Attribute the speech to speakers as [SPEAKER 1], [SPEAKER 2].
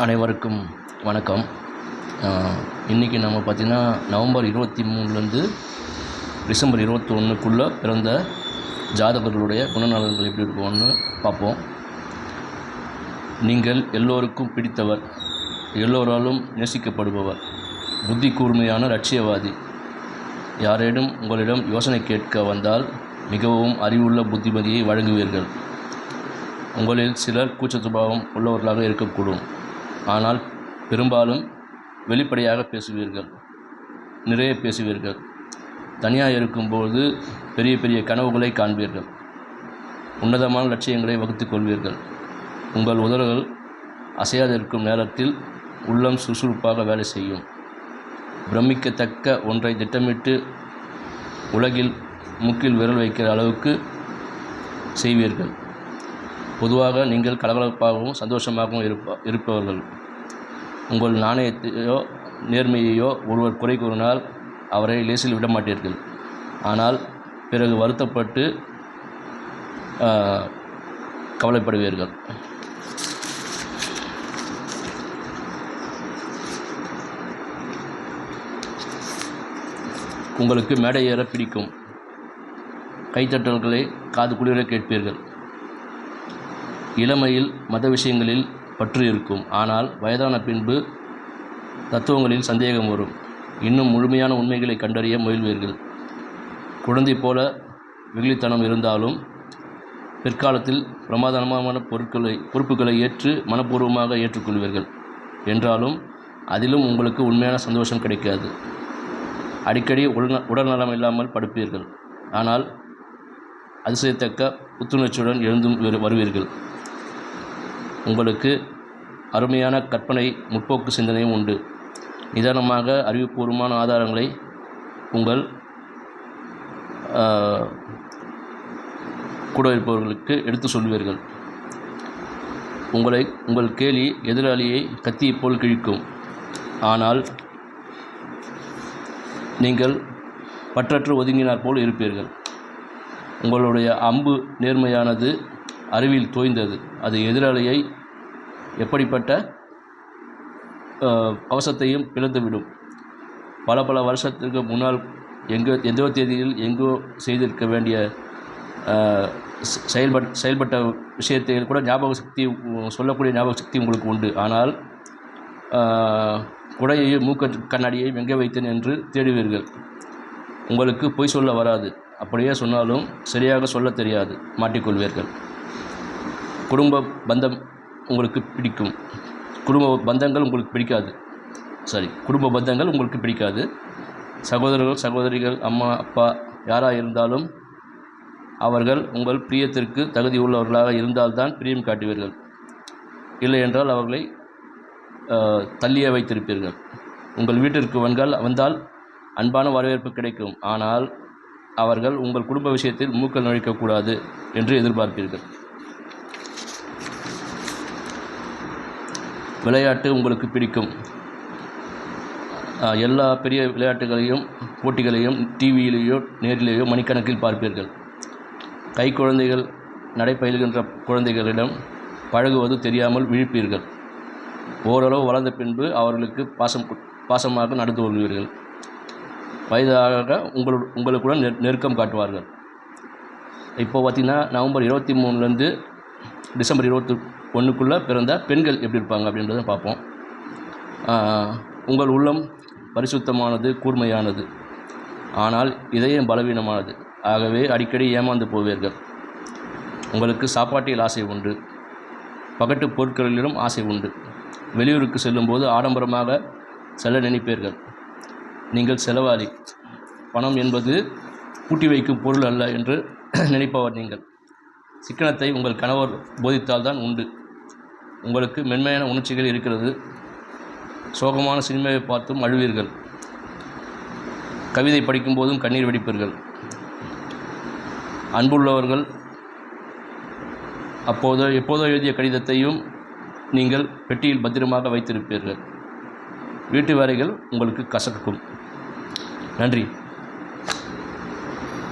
[SPEAKER 1] அனைவருக்கும் வணக்கம். இன்றைக்கி நம்ம பார்த்திங்கன்னா நவம்பர் இருபத்தி மூணுலேருந்து டிசம்பர் இருபத்தி ஒன்றுக்குள்ளே பிறந்த ஜாதகர்களுடைய குணநலன்கள் எப்படி இருக்கும்னு பார்ப்போம். நீங்கள் எல்லோருக்கும் பிடித்தவர் எல்லோராலும் நேசிக்கப்படுபவர் புத்தி கூர்மையான லட்சியவாதி. யாரேனும் உங்களிடம் யோசனை கேட்க வந்தால் மிகவும் அறிவுள்ள புத்திமதியை வழங்குவீர்கள். உங்களில் சிலர் கூச்ச சுபாவம் உள்ளவர்களாக இருக்கக்கூடும். ஆனால் பெரும்பாலும் வெளிப்படையாக பேசுவீர்கள் நிறைய பேசுவீர்கள். தனியாக இருக்கும்போது பெரிய பெரிய கனவுகளை காண்பீர்கள். உன்னதமான லட்சியங்களை வகுத்து கொள்வீர்கள். உங்கள் உதடுகள் அசையாதிருக்கும் நேரத்தில் உள்ளம் சுறுசுறுப்பாக வேலை செய்யும். பிரமிக்கத்தக்க ஒன்றை திட்டமிட்டு உலகில் மூக்கில் விரல் வைக்கிற அளவுக்கு செய்வீர்கள். பொதுவாக நீங்கள் கலகலப்பாகவும் சந்தோஷமாகவும் இருப்ப இருப்பவர்கள். உங்கள் நாணயத்தையோ நேர்மையையோ ஒருவர் குறை கூறினால் அவரை லேசில் விட மாட்டீர்கள். ஆனால் பிறகு வருத்தப்பட்டு கவலைப்படுவீர்கள். உங்களுக்கு மேடை ஏற பிடிக்கும். கைத்தட்டல்களை காது குளிர கேட்பீர்கள். இளமையில் மத விஷயங்களில் பற்று இருக்கும். ஆனால் வயதான பின்பு தத்துவங்களில் சந்தேகம் வரும். இன்னும் முழுமையான உண்மைகளை கண்டறிய முயல்வீர்கள். குழந்தை போல வெகுளித்தனம் இருந்தாலும் பிற்காலத்தில் பிரமாதமான பொருட்களை பொறுப்புகளை ஏற்று மனப்பூர்வமாக ஏற்றுக்கொள்வீர்கள். என்றாலும் அதிலும் உங்களுக்கு உண்மையான சந்தோஷம் கிடைக்காது. அடிக்கடி உடல் உடல்நலம் இல்லாமல் படுப்பீர்கள். ஆனால் அதிசயத்தக்க புத்துணர்ச்சியுடன் எழுந்தும் வருவீர்கள். உங்களுக்கு அருமையான கற்பனை முற்போக்கு சிந்தனையும் உண்டு. நிதானமாக அறிவுபூர்வமான ஆதாரங்களை உங்கள் கூட இருப்பவர்களுக்கு எடுத்து சொல்வீர்கள். உங்களை உங்கள் கேலி எதிராளியை கத்தியைப் போல் கிழிக்கும். ஆனால் நீங்கள் பற்றற்று ஒதுங்கினார் போல் இருப்பீர்கள். உங்களுடைய அம்பு நேர்மையானது அறிவில் தோய்ந்தது. அது எதிராளியை எப்படிப்பட்ட கவசத்தையும் பிளந்துவிடும். பல பல வருஷத்திற்கு முன்னால் எங்கோ எந்தோ தேதியில் எங்கோ செய்திருக்க வேண்டிய செயல்பட் செயல்பட்ட விஷயத்தை கூட ஞாபக சக்தி சொல்லக்கூடிய ஞாபக சக்தி உங்களுக்கு உண்டு. ஆனால் குடையையும் மூக்க கண்ணாடியை எங்கே வைத்தேன் என்று தேடுவீர்கள். உங்களுக்கு பொய் சொல்ல வராது. அப்படியே சொன்னாலும் சரியாக சொல்ல தெரியாது. மாட்டிக்கொள்வீர்கள். குடும்ப பந்தம் உங்களுக்கு பிடிக்கும். குடும்ப பந்தங்கள் உங்களுக்கு பிடிக்காது. சாரி குடும்ப பந்தங்கள் உங்களுக்கு பிடிக்காது. சகோதரர்கள் சகோதரிகள் அம்மா அப்பா யாராக இருந்தாலும் அவர்கள் உங்கள் பிரியத்திற்கு தகுதி உள்ளவர்களாக இருந்தால்தான் பிரியம் காட்டுவீர்கள். இல்லை என்றால் அவர்களை தள்ளியே வைத்திருப்பீர்கள். உங்கள் வீட்டிற்கு வந்தால் வந்தால் அன்பான வரவேற்பு கிடைக்கும். ஆனால் அவர்கள் உங்கள் குடும்ப விஷயத்தில் மூக்கல் நுழைக்கக்கூடாது என்று எதிர்பார்ப்பீர்கள். விளையாட்டு உங்களுக்கு பிடிக்கும். எல்லா பெரிய விளையாட்டுகளையும் போட்டிகளையும் டிவியிலேயோ நேரிலேயோ மணிக்கணக்கில் பார்ப்பீர்கள். கை குழந்தைகள் நடைபயில்கின்ற குழந்தைகளிடம் பழகுவது தெரியாமல் விழிப்பீர்கள். ஓரளவு வளர்ந்த பின்பு அவர்களுக்கு பாசம் பாசமாக நடந்து கொள்வீர்கள். வயதாக உங்கள் உங்களுக்குடன் நெ நெருக்கம் காட்டுவார்கள். இப்போது பார்த்திங்கன்னா நவம்பர் இருபத்தி மூணுலேருந்து டிசம்பர் இருபத்தி ஒன்றுக்குள்ளே பிறந்த பெண்கள் எப்படி இருப்பாங்க அப்படின்றத பார்ப்போம். உங்கள் உள்ளம் பரிசுத்தமானது கூர்மையானது. ஆனால் இதயம் பலவீனமானது. ஆகவே அடிக்கடி ஏமாந்து போவீர்கள். உங்களுக்கு சாப்பாட்டில் ஆசை உண்டு. பகட்டு பொருட்களிலும் ஆசை உண்டு. வெளியூருக்கு செல்லும்போது ஆடம்பரமாக செல்ல நினைப்பீர்கள். நீங்கள் செலவாளி. பணம் என்பது பூட்டி வைக்கும் பொருள் அல்ல என்று நினைப்பவர் நீங்கள். சிக்கனத்தை உங்கள் கணவர் போதித்தால்தான் உண்டு. உங்களுக்கு மென்மையான உணர்ச்சிகள் இருக்கிறது. சோகமான சினிமாவை பார்த்தும் அழுவீர்கள். கவிதை படிக்கும்போதும் கண்ணீர் வெடிப்பீர்கள். அன்புள்ளவர்கள் அப்போதோ எப்போதோ எழுதிய கடிதத்தையும் நீங்கள் பெட்டியில் பத்திரமாக வைத்திருப்பீர்கள். வீட்டு வேலைகள் உங்களுக்கு கசக்கும். நன்றி.